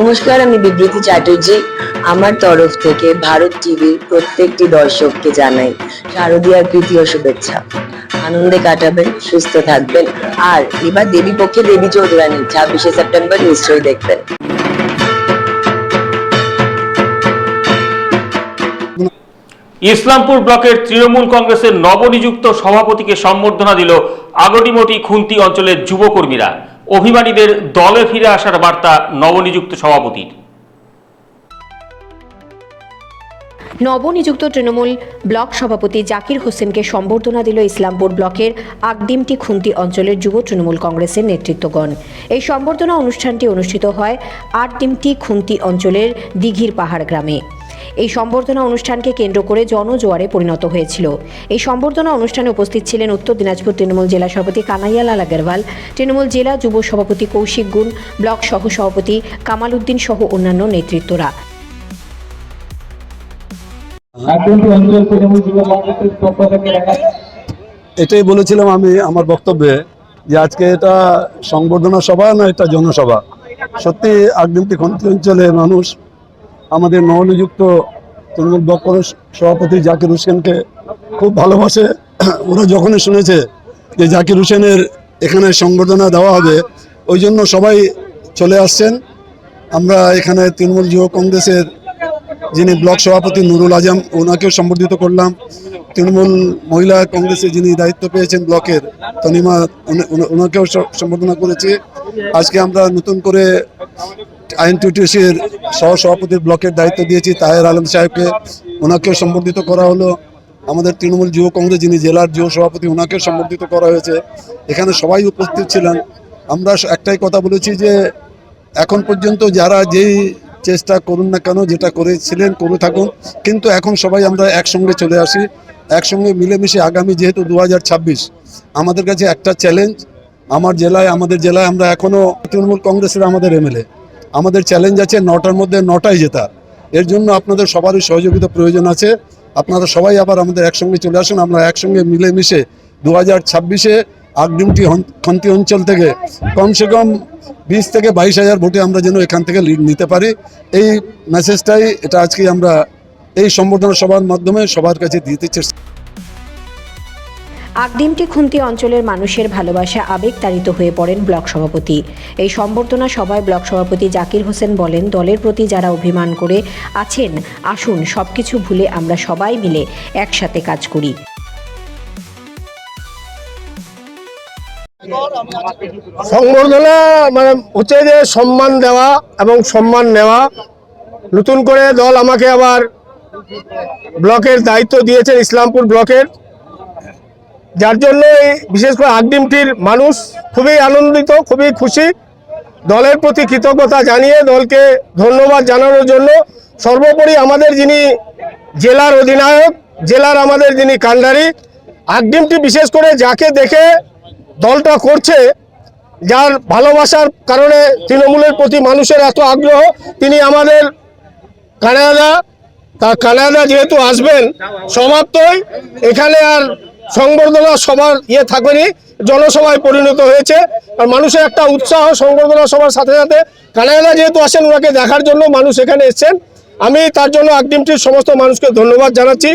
নমস্কার, আমি বিবৃতি চ্যাটার্জি। আমার তরফ থেকে ভারত টিভির প্রত্যেকটি দর্শককে জানাই শারদীয়ার ও শুভেচ্ছা। আনন্দে কাটাবেন, সুস্থ থাকবেন। আর এবার দেবী পক্ষে দেবী চৌধুরানী, ছাব্বিশে সেপ্টেম্বর নিশ্চয়ই দেখবেন। ইসলামপুর ব্লকের তৃণমূল কংগ্রেসের নবনিযুক্ত সভাপতিকে সম্বর্ধনা দিল আগটিমটি খুন্তি অঞ্চলের যুবকর্মীরা। অভিমানীদের দলে ফিরে আসার বার্তা নবনিযুক্ত সভাপতির। নবনিযুক্ত তৃণমূল ব্লক সভাপতি জাকির হোসেনকে সম্বর্ধনা দিল ইসলামপুর ব্লকের আগডিমটি খুন্তি অঞ্চলের যুব তৃণমূল কংগ্রেসের নেতৃত্বগণ। এই সম্বর্ধনা অনুষ্ঠানটি অনুষ্ঠিত হয় আটডিমটি খুন্তি অঞ্চলের দিঘির পাহাড় গ্রামে। এই সম্বর্ধনা অনুষ্ঠানকে কেন্দ্র করে জনজোয়ারে পরিণত হয়েছিল। এই সম্বর্ধনা অনুষ্ঠানে উপস্থিত ছিলেন উত্তর দিনাজপুর তৃণমূল জেলা সভাপতি কানাইয়ালাল আগরওয়াল তৃণমূল জেলা যুব সভাপতি কৌশিক গুণ ব্লক সহ সভাপতি কামাল উদ্দিন সহ অন্যান্য নেতৃত্বরা। এটাই বলেছিলাম আমি আমার বক্তব্যে যে আজকে এটা সংবর্ধনা সভা না এটা জনসভা। সত্যি আগদিমটি খন্তি অঞ্চলে মানুষ আমাদের নবনিযুক্ত তৃণমূল ব্লক সভাপতি জাকির হোসেনকে খুব ভালোবাসে। ওরা যখনই শুনেছে যে জাকির হোসেনের এখানে সংবর্ধনা দেওয়া হবে, ওই জন্য সবাই চলে আসছেন। আমরা এখানে তৃণমূল যুব কংগ্রেসের যিনি ব্লক সভাপতি নুরুল আজম, ওনাকেও সম্বর্ধিত করলাম। তৃণমূল মহিলা কংগ্রেসে যিনি দায়িত্ব পেয়েছেন ব্লকের, তনিমা ওনাকেও সম্বর্ধনা করেছি। আজকে আমরা নতুন করে আইএনটিটিসির সহ সভাপতির ব্লকের দায়িত্ব দিয়েছি, তাহের আলম সাহেবকে। ওনাকেও সম্বর্ধিত করা হলো। আমাদের তৃণমূল যুব কংগ্রেস, যিনি জেলার যুব সভাপতি, ওনাকেও সম্বর্ধিত করা হয়েছে। এখানে সবাই উপস্থিত ছিলেন। আমরা একটাই কথা বলেছি যে, এখন পর্যন্ত যারা যেই চেষ্টা করুন না কেন, যেটা করেছিলেন, করে থাকুন। কিন্তু এখন সবাই আমরা একসঙ্গে চলে আসি। একসঙ্গে মিলেমিশে আগামী যেহেতু দু হাজার ছাব্বিশ, আমাদের কাছে একটা চ্যালেঞ্জ আমার জেলায়, আমাদের জেলায় আমরা এখনও তৃণমূল কংগ্রেসের আমাদের এমএলএ আমাদের চ্যালেঞ্জ আছে নটার মধ্যে নটায় জেতা। এর জন্য আপনাদের সবারই সহযোগিতা প্রয়োজন আছে। আপনারা সবাই আবার আমাদের একসঙ্গে চলে আসুন। আমরা একসঙ্গে মিলেমিশে দু হাজার ছাব্বিশে আগডিমটি খন্তি অঞ্চল থেকে কমসে কম বিশ থেকে বাইশ হাজার ভোটে আমরা যেন এখান থেকে লিড নিতে পারি। এই মেসেজটাই এটা আজকে আমরা এই সম্বর্ধনা সভার মাধ্যমে সবার কাছে দিতে চেষ্টা আগডিমটি খুন্তি অঞ্চলের মানুষের ভালোবাসা আবেগ তাড়িত হয়ে পড়েন ব্লক সভাপতি। এই সম্বর্ধনা সভায় ব্লক সভাপতি জাকির হোসেন বলেন, দলের প্রতি যারা অভিমান করে আছেন, আসুন, সবকিছু ভুলে আমরা সবাই মিলে একসাথে কাজ করি। সংবর্ধনা মানে হচ্ছে যে সম্মান দেওয়া এবং সম্মান নেওয়া। নতুন করে দল আমাকে আবার ব্লকের দায়িত্ব দিয়েছেন, ইসলামপুর ব্লকের। যার জন্য এই বিশেষ করে আগডিমটির মানুষ খুবই আনন্দিত, খুবই খুশি। দলের প্রতি কৃতজ্ঞতা জানিয়ে দলকে ধন্যবাদ জানানোর জন্য সর্বোপরি আমাদের যিনি জেলার অধিনায়ক, জেলার আমাদের যিনি কান্ডারি আগডিমটি বিশেষ করে যাকে দেখে দলটা করছে, যার ভালোবাসার কারণে তৃণমূলের প্রতি মানুষের এত আগ্রহ, তিনি আমাদের কানাডা, তা কানাডা যেহেতু আসবেন, সমাপ্তই। এখানে আর সংবর্ধনা সভার ইয়ে থাকেনি, জনসভায় পরিণত হয়েছে। আর মানুষের একটা উৎসাহ সংবর্ধনা সভার সাথে সাথে কানায়লা যেহেতু আসেন, ওনাকে দেখার জন্য মানুষ এখানে এসছেন। আমি তার জন্য আগডিমটির সমস্ত মানুষকে ধন্যবাদ জানাচ্ছি।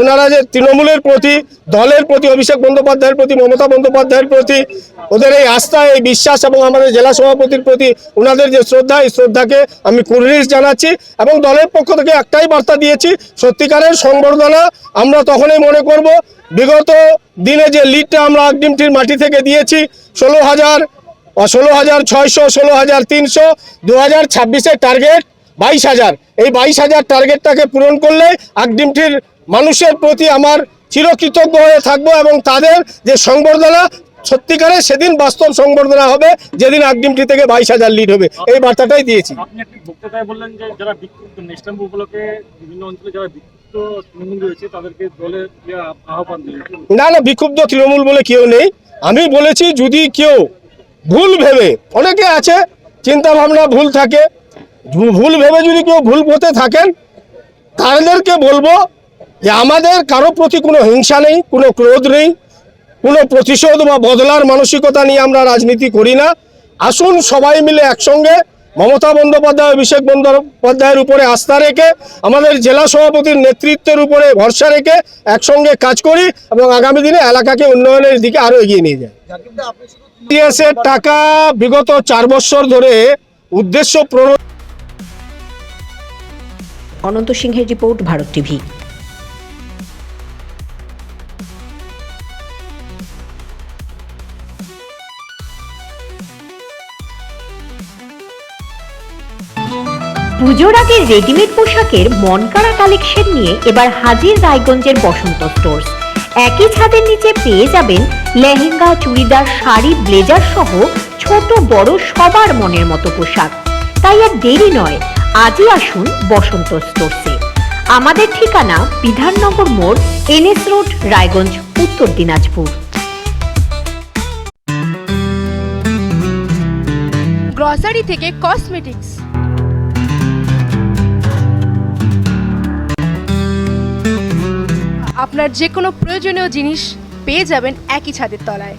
ওনারা যে তৃণমূলের প্রতি, দলের প্রতি, অভিষেক বন্দ্যোপাধ্যায়ের প্রতি, মমতা বন্দ্যোপাধ্যায়ের প্রতি, ওদের এই আস্থা, এই বিশ্বাস এবং আমাদের জেলা সভাপতির প্রতি ওনাদের যে শ্রদ্ধা, এই শ্রদ্ধাকে আমি কুর্নিশ জানাচ্ছি এবং দলের পক্ষ থেকে একটাই বার্তা দিয়েছি, সত্যিকারের সংবর্ধনা আমরা তখনই মনে করব। বিগত দিনে যে লিডটা আমরা আগডিমটির মাটি থেকে দিয়েছি, ষোলো হাজার ষোলো হাজার ছয়শো, ষোলো হাজার তিনশো, দু হাজার ছাব্বিশের টার্গেট বাইশ হাজার। এই বাইশ হাজার টার্গেটটাকে পূরণ করলে আগডিমটির মানুষের প্রতি আমার চিরকৃতজ্ঞ হয়ে থাকব এবং তাদের যে সংবর্ধনা সত্যিকারে সেদিন বাস্তব সংবর্ধনা হবে যেদিন আগডিমটি থেকে বাইশ হাজার লিড হবে। এই বার্তাটাই দিয়েছি। আপনি একটি বক্তৃতায় বললেন যে যারা বিক্ষুব্ধ ইসলামপুর উপলক্ষে বিভিন্ন অঞ্চলে যারা বিক্ষুব্ধ তৃণমূল রয়েছে তাদেরকে দলে আহ্বান দিলেন না না বিক্ষুব্ধ তৃণমূল বলে কেউ নেই। আমি বলেছি যদি কেউ ভুল ভেবে অনেকে আছে চিন্তা ভাবনা ভুল থাকে ভুল ভেবে যদি কেউ ভুল পথে থাকেন তাদেরকে বলব যে আমাদের কারও প্রতি কোনো হিংসা নেই কোনো ক্রোধ নেই কোনো প্রতিশোধ বা বদলার মানসিকতা নিয়ে আমরা রাজনীতি করি না। আসুন সবাই মিলে একসঙ্গে মমতা বন্দ্যোপাধ্যায় অভিষেক বন্দ্যোপাধ্যায়ের উপরে আস্থা রেখে আমাদের জেলা সভাপতির নেতৃত্বের উপরে ভরসা রেখে একসঙ্গে কাজ করি এবং আগামী দিনে এলাকাকে উন্নয়নের দিকে আরও এগিয়ে নিয়ে যাই। টিএসের টাকা বিগত চার বছর ধরে উদ্দেশ্য প্রণোদিত অনন্ত সিংহের রিপোর্ট, ভারত টিভি। পুজোর আগে রেডিমেড পোশাকের মন মনকাড়া কালেকশন নিয়ে এবার হাজির রায়গঞ্জের বসন্ত স্টোর্স। একই ছাদের নিচে পেয়ে যাবেন লেহেঙ্গা, চুড়িদার, শাড়ি, ব্লেজার সহ ছোট বড় সবার মনের মতো পোশাক। তাই আর দেরি নয় আজই আসুন বসন্ত স্টোরসে আমাদের ঠিকানা বিধাননগর মোড়, এনএস রোড, রায়গঞ্জ, উত্তর দিনাজপুর। গ্রসারি থেকে কসমেটিক্স আপনার যে কোনো প্রয়োজনীয় জিনিস পেয়ে যাবেন একই ছাদের তলায়।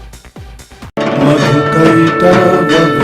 of a